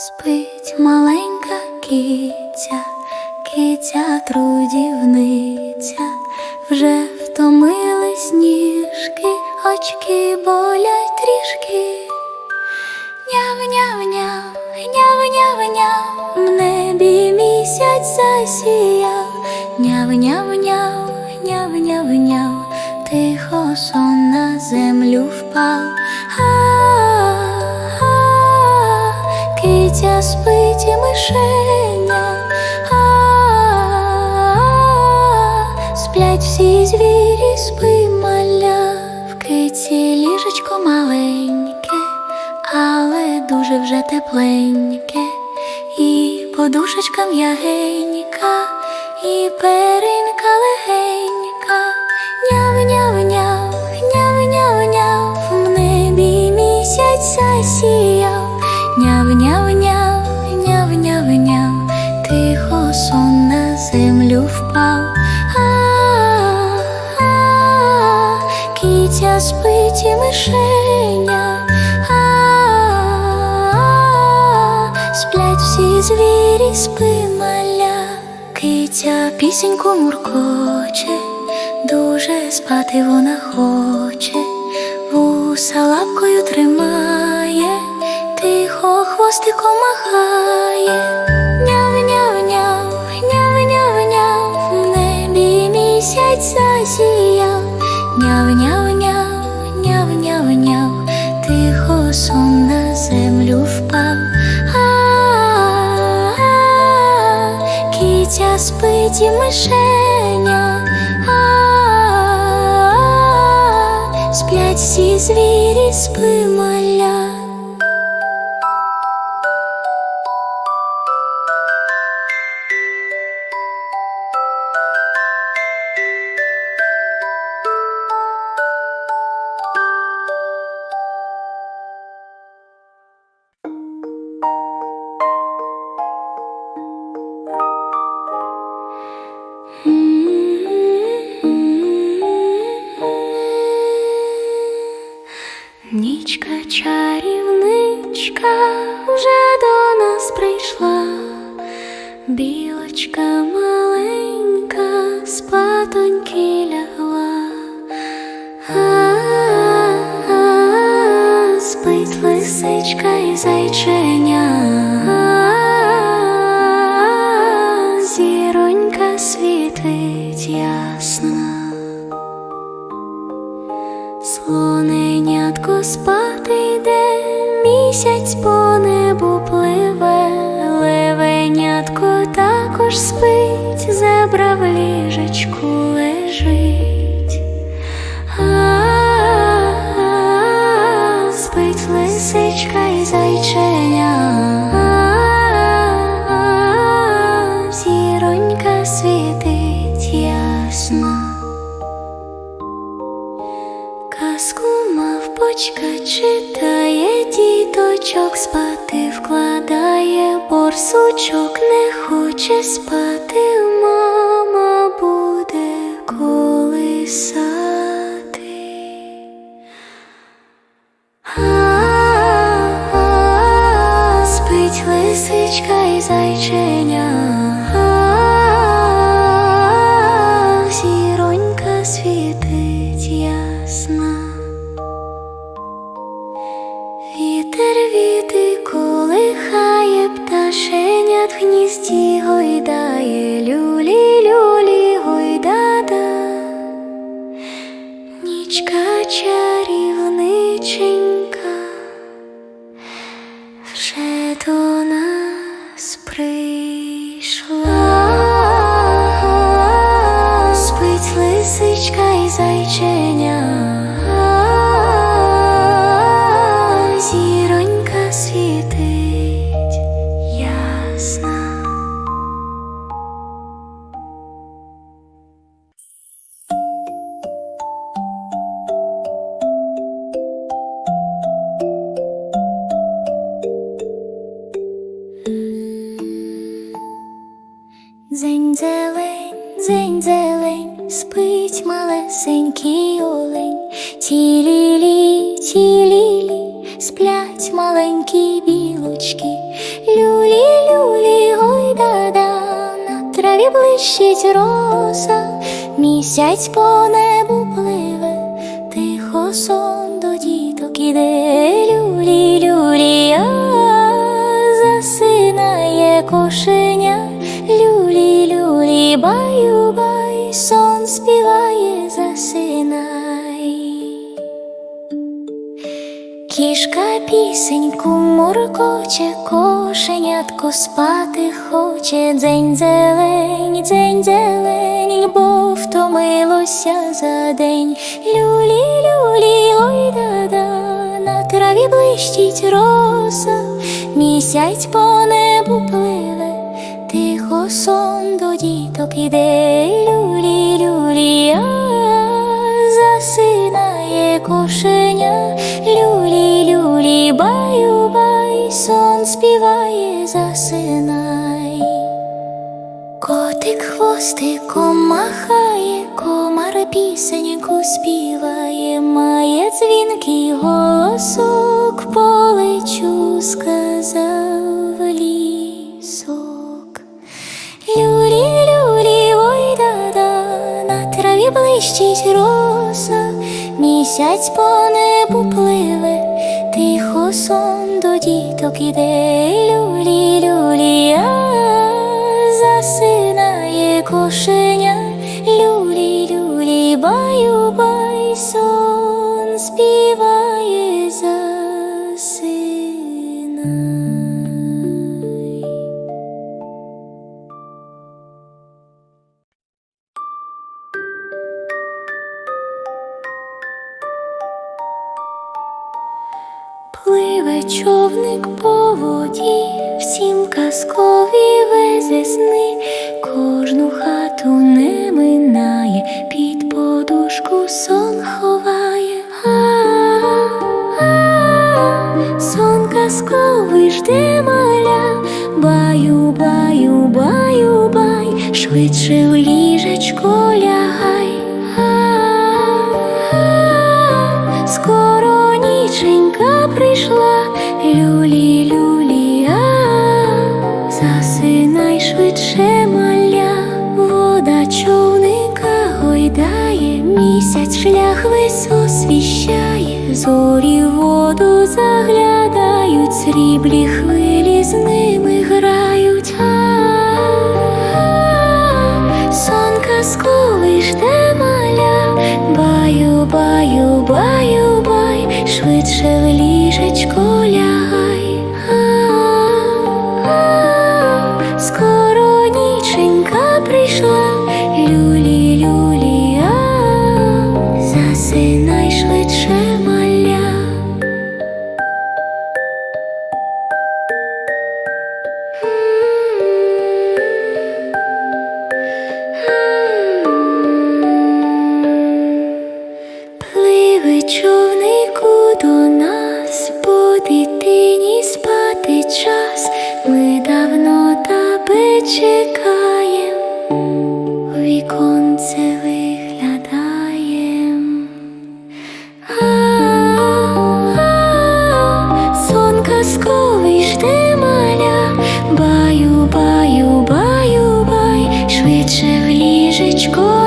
Спить маленька киця, киця трудівниця, вже втомились ніжки, очки болять трішки. Няв-няв-няв, няв-няв-няв, в небі місяць засіяв. Няв-няв-няв, няв-няв-няв, тихо сон на землю впав. Киця спить і мишеня. А-а-а, сплять всі звірі, спи маля, в киці ліжечко маленьке але дуже вже тепленьке, і подушечка м'ягенька, і перинка легенька, няв-няв-няв, няв-няв-няв, в небі місяць няв-няв-няв, няв-няв-няв, спить і мишеня. Сплять всі звірі, спи маля, киця пісеньку муркоче, дуже спати вона хоче, вуса лапкою тримає, тихо хвостиком махає. Няв-няв-няв, в небі місяць засіяв. Няв-няв-няв, Киця спить і мишеня. А-а-а, Сплять всі звірі, спи. Нічка чарівничка вже до нас прийшла, білочка маленька спатоньки по небу борсучок не хоче спати, пташенят в гнізді гойдає, люлі, люлі, гойдата, Нічка чарівниченька Дзень зелень, дзень зелень, спить малесенький олень, тілі-лі, тілі-лі, сплять маленькі білочки, Люлі, люлі, ой да-да, на траві блищить роса, місяць по небу пливе, тихо сон до діток іде, люлі, люлі, а засинає люлі, баю, бай, сон співає, засинай. Кішка пісеньку муркоче, кошенятко спати хоче, дзень зелень, дзень зелень, бо втомилося за день. Люлі, люлі, ой да-да, на траві блищить роса, місяць по небу пливе, тихо сон іде, люлі, засинає кошеня, люлі, люлі, баю, сон співає, засинай. Котик хвостиком махає, комар пісеньку співає, має дзвінкий голосок, полечу, сказав блищить роса, місяць по небу пливе, тихо сон до діток іде, люлі, люлі, а засинає кошеня, люлі, люлі, баю, бай, сон співає, човник по воді, всім казкові везе сни, кожну хату не минає, під подушку сон ховає. А-а-а, сон казковий жде маля, баю, баю, баю, бай, швидше в ліжечко лягай. Скоро ніченька прийшла, люлі, люлі, засинай швидше маля, вода човника гойдає, місяць шлях весь освіщає, воду заглядають, сріблі хвилі з ними грають. А-а-а, Сон казковий жде маля, баю, баю, баю, човнику до нас, по дитині спати час, ми давно тебе чекаєм, віконце виглядаєм. А-а-а, сон казковий жде маля, баю, баю, баю, бай, швидше в ліжечко